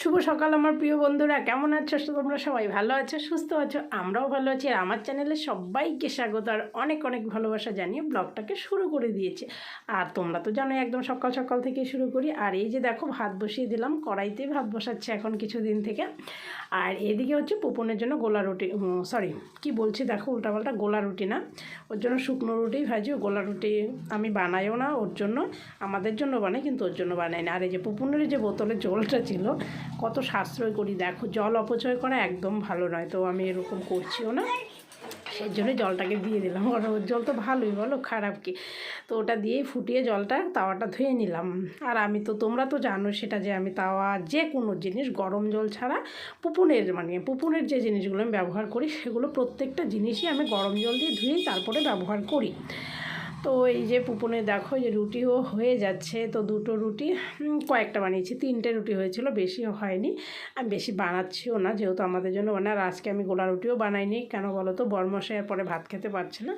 শুভ সকাল আমার প্রিয় বন্ধুরা, কেমন আছো? তোমরা সবাই ভালো আছো, সুস্থ আছো, আমরাও ভালো আছি, আর আমার চ্যানেলে সবাইকে স্বাগত, আর অনেক অনেক ভালোবাসা জানিয়ে ব্লগটাকে শুরু করে দিয়েছে। আর তোমরা তো জানো একদম সকাল সকাল থেকে শুরু করি, আর এই যে দেখো, ভাত বসিয়ে দিলাম কড়াইতে ভাত বসাচ্ছে এখন কিছুদিন থেকে। আর এদিকে হচ্ছে পুপনের জন্য গোলা রুটি সরি কি বলছি দেখো, উল্টাপাল্টা গোলা রুটি না, ওর জন্য শুকনো রুটি ভাজি, ও গোলা রুটি আমি বানাইও না ওর জন্য, আমাদের জন্য বানাই কিন্তু ওর জন্য বানাই না। আর এই যে পুপনের যে বোতলের জলটা ছিল কত সাশ্রয় করি, দেখো, জল অপচয় করা একদম ভালো নয়, তো আমি এরকম করছিও না। সেই জন্য জলটাকে দিয়ে দিলাম ওর জল তো ভালোই, বলো, খারাপ কি? তো ওটা দিয়েই ফুটিয়ে জলটা তাওয়াটা ধুয়ে নিলাম। আর আমি তো, তোমরা তো জানো সেটা যে আমি তাওয়া যে কোনো জিনিস, গরম জল ছাড়া পুপুনের মানে পুপুনের যে জিনিসগুলো আমি ব্যবহার করি, সেগুলো প্রত্যেকটা জিনিসই আমি গরম জল দিয়ে ধুয়ে তারপরে ব্যবহার করি। তো এই যে পুপনে দেখো যে রুটিও হয়ে যাচ্ছে। তো দুটো রুটি কয়েকটা বানিয়েছি। তিনটে রুটি হয়েছিল, বেশিও হয়নি। আমি বেশি বানাচ্ছিও না, যেহেতু আমাদের জন্য মানে আর আজকে আমি গোলা রুটিও বানাইনি। কেন বলো তো বরমশাইয়ের পরে ভাত খেতে পারছে না।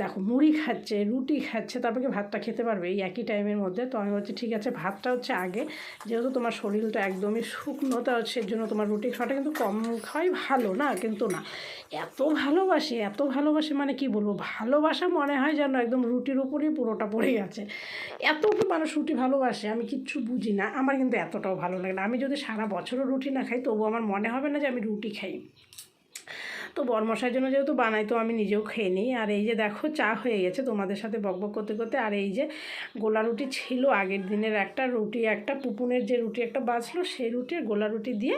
দেখো, মুড়ি খাচ্ছে, রুটি খাচ্ছে, তারপরে কি ভাতটা খেতে পারবে? এই একই টাইমের মধ্যে। তো আমি বলছি, ঠিক আছে, ভাতটা হচ্ছে আগে। যেহেতু তোমার শরীরটা একদমই শুকনো, তা সেজন্য তোমার রুটি খাওয়াটা কিন্তু কম খাওয়াই ভালো না, কিন্তু না। এত ভালোবাসে এত ভালোবাসে মানে কি বলব? ভালোবাসা মনে হয় যেন একদম রুটির উপরেই পুরোটা পড়ে গেছে। এত মানুষ রুটি ভালোবাসে আমি কিচ্ছু বুঝি না। আমার কিন্তু এতটাও ভালো লাগে না। আমি যদি সারা বছরও রুটি না খাই, তবু আমার মনে হবে না যে আমি রুটি খাই। তো বরমশার জন্য যেহেতু বানাই, তো আমি নিজেও খেয়ে নিই। আর এই যে দেখো, চা হয়ে গেছে তোমাদের সাথে বকবক করতে করতে। আর এই যে গোলা রুটি ছিল আগের দিনের একটা রুটি, একটা পুপুনের যে রুটি একটা বাঁচলো, সেই রুটি গোলা রুটি দিয়ে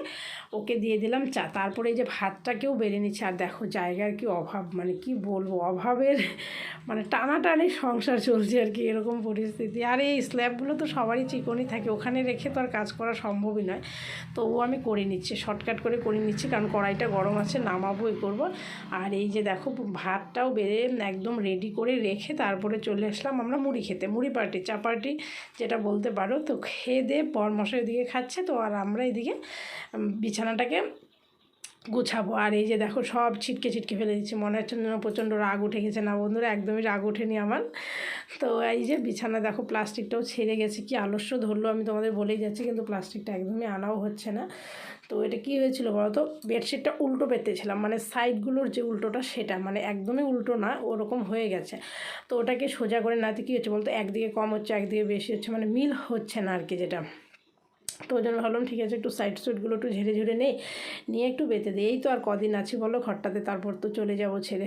ওকে দিয়ে দিলাম চা। তারপরে এই যে ভাতটাকেও বেড়ে নিচ্ছে। আর দেখো, জায়গার কি অভাব মানে কি বলব, অভাবের মানে টানাটানি সংসার চলছে আর কি, এরকম পরিস্থিতি। আর এই স্ল্যাবগুলো তো সবারই চিকনই থাকে, ওখানে রেখে তো আর কাজ করা সম্ভবই নয়। তবুও আমি করে নিচ্ছি, শর্টকাট করে করে নিচ্ছি, কারণ কড়াইটা গরম আছে নামাবোই করব। আর এই যে দেখো, ভাতটাও বেড়ে একদম রেডি করে রেখে তারপরে চলে আসলাম আমরা মুড়ি খেতে। মুড়ি পার্টি, চা পার্টি যেটা বলতে পারো। তো খেয়ে দিয়ে পরমশা এদিকে খাচ্ছে। তো আর আমরা এদিকে বিছানাটাকে গুছাবো। আর এই যে দেখো সব ছিটকে ছিটকে ফেলে দিচ্ছি। মনে হচ্ছে যেন প্রচণ্ড রাগ উঠে গেছে। না বন্ধুরা, একদমই রাগ ওঠেনি আমার। তো এই যে বিছানা দেখো, প্লাস্টিকটাও ছেড়ে গেছে। কি আলস্য ধরলো আমি তোমাদের বলেই যাচ্ছি, কিন্তু প্লাস্টিকটা একদমই আনাও হচ্ছে না। তো এটা কি হয়েছিল বলো তো বেডশিটটা উল্টো পেতেছিলাম। মানে সাইডগুলোর যে উল্টোটা, সেটা মানে একদমই উল্টো না, ওরকম হয়ে গেছে। তো ওটাকে সোজা করে নাতে কী হচ্ছে বলতো? একদিকে কম হচ্ছে, একদিকে বেশি হচ্ছে। মানে মিল হচ্ছে না আর কি যেটা। তো ওই জন্য ভাবলাম, ঠিক আছে, একটু সাইড সুইটগুলো একটু ঝেড়ে ঝেড়ে নেই, নিয়ে একটু বেঁধে দিই। এই তো আর কদিন আছি বলো, ঘরটাতে তারপর তো চলে যাব ছেড়ে।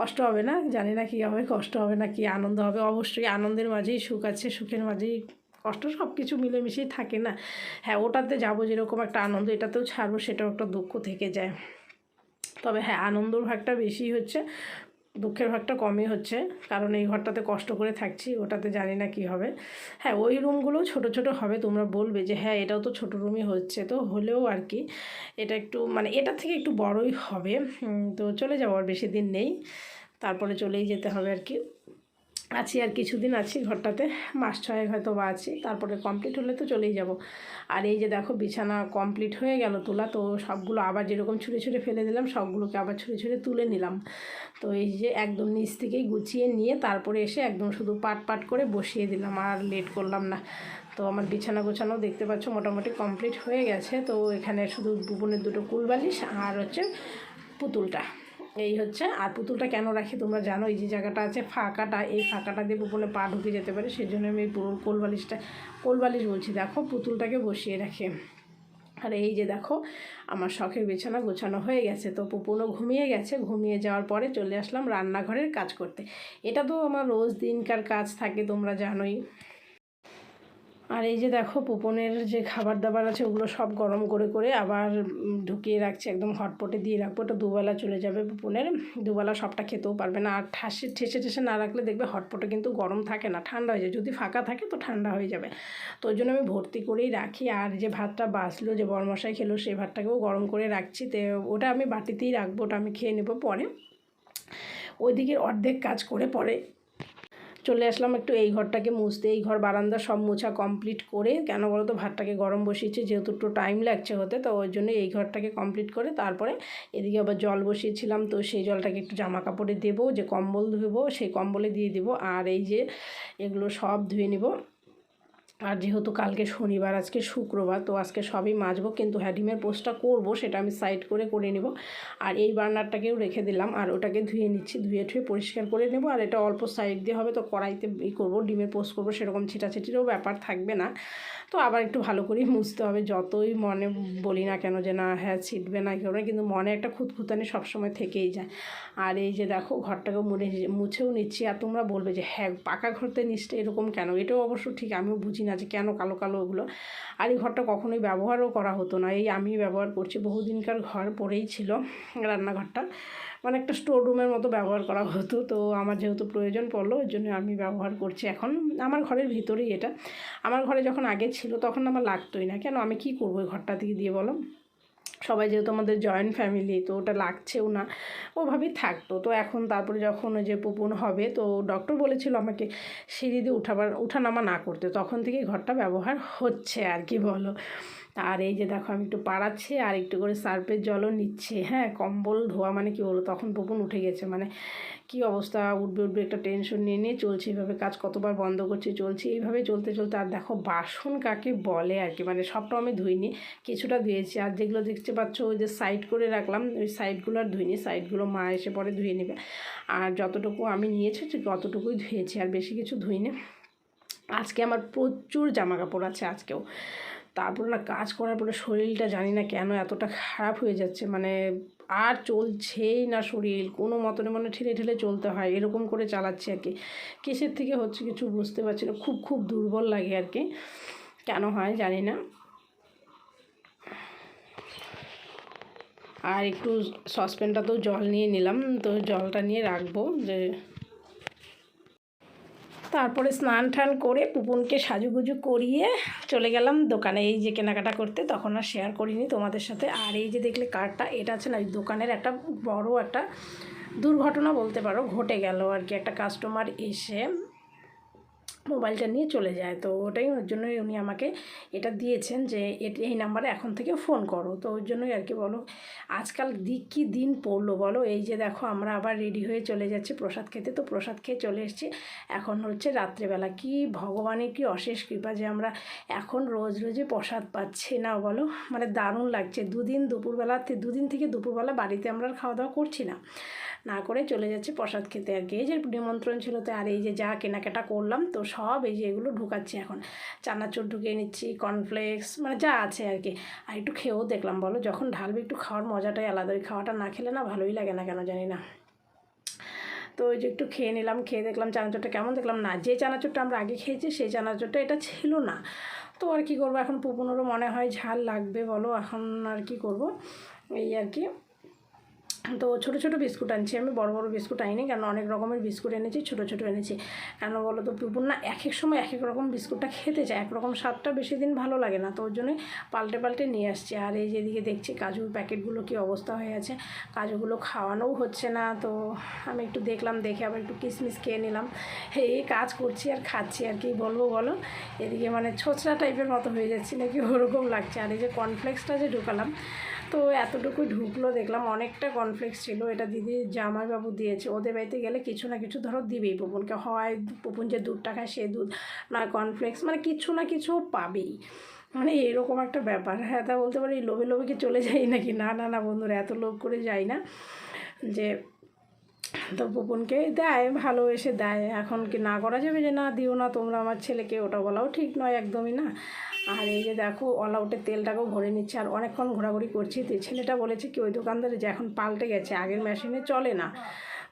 কষ্ট হবে না? জানি না কী হবে, কষ্ট হবে না কি আনন্দ হবে। অবশ্যই আনন্দের মাঝেই সুখ আছে, সুখের মাঝেই কষ্ট সব কিছু মিলেমিশেই থাকে না। হ্যাঁ ওটাতে যাব যেরকম একটা আনন্দ, এটাতেও ছাড়বো, সেটাও একটা দুঃখ থেকে যায়। তবে হ্যাঁ আনন্দর ভাগটা বেশি হচ্ছে। দুঃখের ভাগটা কমই হচ্ছে, কারণ এই ঘরটাতে কষ্ট করে থাকছি, ওটাতে জানি না কি হবে। হ্যাঁ ওই রুমগুলো ছোট ছোট হবে, তোমরা বলবে যে হ্যাঁ এটাও তো ছোট রুমই হচ্ছে, তো হলেও আর কি। এটা একটু মানে এটা থেকে একটু বড়ই হবে। তো চলে যাব আর বেশি দিন নেই। তারপরে চলেই যেতে হবে আর কি। আছি আর কিছুদিন আছি ঘরটাতে, মাস ছয়েক হয়তো বা আছি, তারপরে কমপ্লিট হলে তো চলেই যাব। আর এই যে দেখো বিছানা কমপ্লিট হয়ে গেল তোলা, তো সবগুলো আবার যেরকম ছুঁড়ে ছুঁড়ে ফেলে দিলাম, সবগুলোকে আবার ছুঁড়ে ছুঁড়ে তুলে নিলাম। তো এই যে একদম নিচ থেকেই গুছিয়ে নিয়ে তারপরে এসে একদম শুধু পাট পাট করে বসিয়ে দিলাম, আর লেট করলাম না। তো আমার বিছানা গোছানো দেখতে পাচ্ছ মোটামুটি কমপ্লিট হয়ে গেছে, তো এখানে শুধু বুবনের দুটো কুলবালিশ আর হচ্ছে পুতুলটা। এই হচ্ছে, আর পুতুলটা কেন রাখি তোমরা জানো? এই যে জায়গাটা আছে ফাঁকাটা, এই ফাঁকাটা দিয়ে পুপনে পা ঢুকে যেতে পারে সেই জন্য আমি এই পুরো কোলবালিশটা, কোলবালিশ বলছি, দেখো, পুতুলটাকে বসিয়ে রাখি। আর এই যে দেখো, আমার শখের বিছানা গোছানো হয়ে গেছে, তো পুপুনও ঘুমিয়ে গেছে, ঘুমিয়ে যাওয়ার পরে চলে আসলাম রান্নাঘরের কাজ করতে। এটা তো আমার রোজ দিনকার কাজ থাকে, তোমরা জানোই। আর এই যে দেখো পুপনের যে খাবার দাবার আছে, ওগুলো সব গরম করে করে আবার ঢুকিয়ে রাখছি, একদম হটপটে দিয়ে রাখব। ওটা দুবেলা চলে যাবে পুপনের দুবেলা সবটা খেতেও পারবে না। আর ঠাসে, ঠেসে ঠেসে না রাখলে দেখবে হটপটে কিন্তু গরম থাকে না, ঠান্ডা হয়ে যায়। যদি ফাঁকা থাকে তো ঠান্ডা হয়ে যাবে। তো ওই জন্য আমি ভর্তি করেই রাখি। আর যে ভাতটা বাঁচলো, যে বরমশাই খেলো সেই ভাতটাকেও গরম করে রাখছি। তো, ওটা আমি বাটিতেই রাখব, ওটা আমি খেয়ে নেব পরে। ওইদিকের অর্ধেক কাজ করে পরে চলে আসলাম একটু এই ঘরটাকে মুছতে। এই ঘর বারান্দা সব মোছা কমপ্লিট করে, কেন বলো তো ভাতটাকে গরম বসিয়েছে, যেহেতু একটু টাইম লাগছে হতে, তো ওই জন্য এই ঘরটাকে কমপ্লিট করে তারপরে এদিকে আবার জল বসিয়েছিলাম, তো সেই জলটাকে একটু জামা কাপড়ে দেবো, যে কম্বল ধুবো, সেই কম্বলে দিয়ে দেবো, আর এই যে এগুলো সব ধুয়ে নিব। আর যেহেতু কালকে শনিবার, আজকে শুক্রবার, তো আজকে সবই মাজবো, কিন্তু হ্যাঁ ডিমের পোস্টটা করব, সেটা আমি সাইড করে করে নেব। আর এই বার্নারটাকেও রেখে দিলাম, আর ওটাকে ধুয়ে নিচ্ছি, ধুয়ে ঠুয়ে পরিষ্কার করে নেব, আর এটা অল্প সাইড দিয়ে হবে, তো কড়াইতে ই করব, ডিমের পোস্ট করব, সেরকম ছিটাছিটিরও ব্যাপার থাকবে না। তো আবার একটু ভালো করেই মুছতে হবে, যতই মনে বলি না কেন যে না হ্যাঁ ছিটবে না কেউ না, কিন্তু মনে একটা খুঁতখুতানি সবসময় থেকেই যায়। আর এই যে দেখো, ঘরটাকে মুড়ে, মুছেও নিচ্ছি, আর তোমরা বলবে যে হ্যাঁ পাকা ঘরতে নিচটা এরকম কেন? এটাও অবশ্য ঠিক, আমিও বুঝি না যে কেন কালো কালো ওগুলো। আর এই ঘরটা কখনোই ব্যবহারও করা হতো না। এই আমি ব্যবহার করছি। বহুদিনকার ঘর পরেই ছিল রান্নাঘরটা। মানে একটা স্টোর রুমের মতো ব্যবহার করা হতো। তো আমার যেহেতু প্রয়োজন পড়ল, ওই জন্য আমি ব্যবহার করছি এখন। আমার ঘরের ভিতরেই এটা। আমার ঘরে যখন আগে ছিল, তখন আমার লাগতোই না। কেন? আমি কি করব ওই ঘরটা থেকে দিয়ে বলো? সবাই যেহেতু আমাদের জয়েন্ট ফ্যামিলি তো ওটা লাগছেও না। ওভাবেই থাকতো। তো এখন তারপরে যখন ওই যে পুপুন হবে, তো ডক্টর বলেছিল আমাকে সিঁড়ি দিয়ে উঠাবার, উঠানামা না করতে। তখন থেকে ঘরটা ব্যবহার হচ্ছে আর কি বলো। আর এই যে দেখো, আমি একটু পাড়াচ্ছি আর একটু করে সার্ফের জলও নিচ্ছে। হ্যাঁ কম্বল, ধোয়া মানে কি বলো? তখন পুপুন উঠে গেছে। মানে কি অবস্থা? উঠবে উঠবে, একটা টেনশন নিয়ে নিয়ে চলছে এইভাবে। কাজ কতবার বন্ধ করছি, চলছে। এইভাবে চলতে চলতে আর দেখো বাসন কাকে বলে আর কি মানে সবটাও আমি ধুইনি, কিছুটা ধুয়েছি। আর যেগুলো দেখতে পাচ্ছ, ওই যে সাইড করে রাখলাম, ওই সাইডগুলো আর ধুইনি। সাইডগুলো মা এসে পরে ধুয়ে নেবে। আর যতটুকু আমি নিয়েছি ততটুকুই ধুয়েছি, আর বেশি কিছু ধুইনি। আজকে আমার প্রচুর জামা কাপড় আছে আজকেও। তারপর না কাজ করার পরে শরীরটা জানি না কেন এতটা খারাপ হয়ে যাচ্ছে মানে আর চলছেই না শরীর, কোনো মতনে মানে ঠেলে ঠেলে চলতে হয়, এরকম করে চালাচ্ছি আর কি। কিসের থেকে হচ্ছে কিছু বুঝতে পারছি না, খুব খুব দুর্বল লাগে আর কি, কেন হয় জানি না। আর একটু সসপ্যানটাতেও জল নিয়ে নিলাম, তো জলটা নিয়ে রাখব যে তারপরে স্নান টান করে পুপুনকে সাজুগুজু করিয়ে চলে গেলাম দোকানে। এই যে কেনাকাটা করতে, তখন আর শেয়ার করিনি তোমাদের সাথে। আর এই যে দেখলে কার্ডটা এটা আছে না দোকানের একটা বড় একটা দুর্ঘটনা বলতে পারো, ঘটে গেল আর কি। একটা কাস্টমার এসে মোবাইলটা নিয়ে চলে যায়। তো ওটাই ওর জন্যই উনি আমাকে এটা দিয়েছেন যে এই নাম্বারে এখন থেকে ফোন করো। তো ওর জন্যই আর কি বলো, আজকাল দিক কী দিন পড়ল বলো? এই যে দেখো আমরা আবার রেডি হয়ে চলে যাচ্ছি প্রসাদ খেতে। তো প্রসাদ খেয়ে চলে এসেছি। এখন হচ্ছে রাত্রেবেলা। কি ভগবানের কি অশেষ কৃপা যে আমরা এখন রোজ রোজে প্রসাদ পাচ্ছি না বলো? মানে দারুণ লাগছে। দুদিন দুপুরবেলা দুদিন থেকে দুপুরবেলা বাড়িতে আমরা খাওয়া দাওয়া করছি না। না করে চলে যাচ্ছি প্রসাদ খেতে আর কি। এই যে নিমন্ত্রণ ছিল তো আর এই যে যা কেনাকাটা করলাম তো সব এই যে এগুলো ঢুকাচ্ছি এখন। চানাচুর ঢুকিয়ে নিচ্ছি কর্নফ্লেক্স মানে যা আছে আর কি। আর একটু খেয়েও দেখলাম, বলো যখন ঢালবে একটু খাওয়ার মজাটাই আলাদা। ওই খাওয়াটা না খেলে না ভালোই লাগে না কেন জানি না। তো ওই যে একটু খেয়ে নিলাম, খেয়ে দেখলাম চানাচুরটা কেমন দেখলাম না। যে চানাচুরটা আমরা আগে খেয়েছি সেই চানাচুরটা এটা ছিল না। তো আর কি করব? এখন পুপুনেরও মনে হয় ঝাল লাগবে, বলো এখন আর কি করব? এই আর কি। তো ছোটো ছোটো বিস্কুট আনছি আমি, বড় বড় বিস্কুট আনিনি কারণ অনেক রকমের বিস্কুট এনেছি, ছোটো ছোটো এনেছি। কেন বলো তো পুপুর না এক এক সময় এক এক রকম বিস্কুটটা খেতে চায়, একরকম স্বাদটা বেশি দিন ভালো লাগে না, তো ওর জন্যই পাল্টে পাল্টে নিয়ে আসছি। আর এই যেদিকে দেখছি কাজুর প্যাকেটগুলো কি অবস্থা হয়ে আছে, কাজুগুলো খাওয়ানোও হচ্ছে না, তো আমি একটু দেখলাম, দেখে আবার একটু কিশমিশ খেয়ে নিলাম। এই কাজ করছি আর খাচ্ছি আর কি বলব বলো? এদিকে মানে ছোচরা টাইপের মতো হয়ে যাচ্ছি, নাকি ওরকম লাগছে। আর এই যে কর্নফ্লেক্সটা যে ঢুকালাম তো এতটুকু ঢুকলো, দেখলাম অনেকটা কনফ্লেক্স ছিল। এটা দিদি জামাইবাবু দিয়েছে। ওদের বাড়িতে গেলে কিছু না কিছু ধরো দিবেই। পুপুনকে হয় পুপুন যে দুধটা খায় সে দুধ নয় কনফ্লেক্স মানে কিছু না কিছু পাবেই। মানে এরকম একটা ব্যাপার। হ্যাঁ তা বলতে পারি, লোভে লোভে কি চলে যাই নাকি? না না না বন্ধুরা, এত লোভ করে যাই না। যে, তো পুপুনকে দেয় ভালোবেসে দেয়। এখন কি না করা যাবে যে, না, দিও না, তোমরা আমার ছেলেকে ওটা বলাও ঠিক নয়, একদমই না। আর এই যে দেখো অল আউটের তেলটাকেও ভরে নিচ্ছে। আর অনেকক্ষণ ঘোরাঘুরি করছি। তো ছেলেটা বলেছে কি, ওই দোকানদারে যে এখন পাল্টে গেছে, আগের মেশিনে চলে না।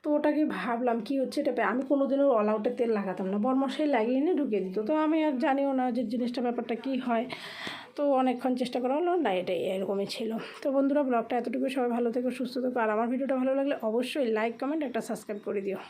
তো ওটাকে ভাবলাম, কি হচ্ছে এটা? আমি কোনো দিনও অল আউটের তেল লাগাতাম না। বরমশাই লাগিয়ে নিয়ে ঢুকিয়ে দিত। তো আমি আর জানিও না যে জিনিসটা ব্যাপারটা কী হয়। তো অনেকক্ষণ চেষ্টা করা হলো, না এটাই এরকমই ছিল। তো বন্ধুরা, ব্লগটা এতটুকু সবাই ভালো থেকো, সুস্থ থেকো। আর আমার ভিডিওটা ভালো লাগলে অবশ্যই লাইক কমেন্ট একটা সাবস্ক্রাইব করে দিও।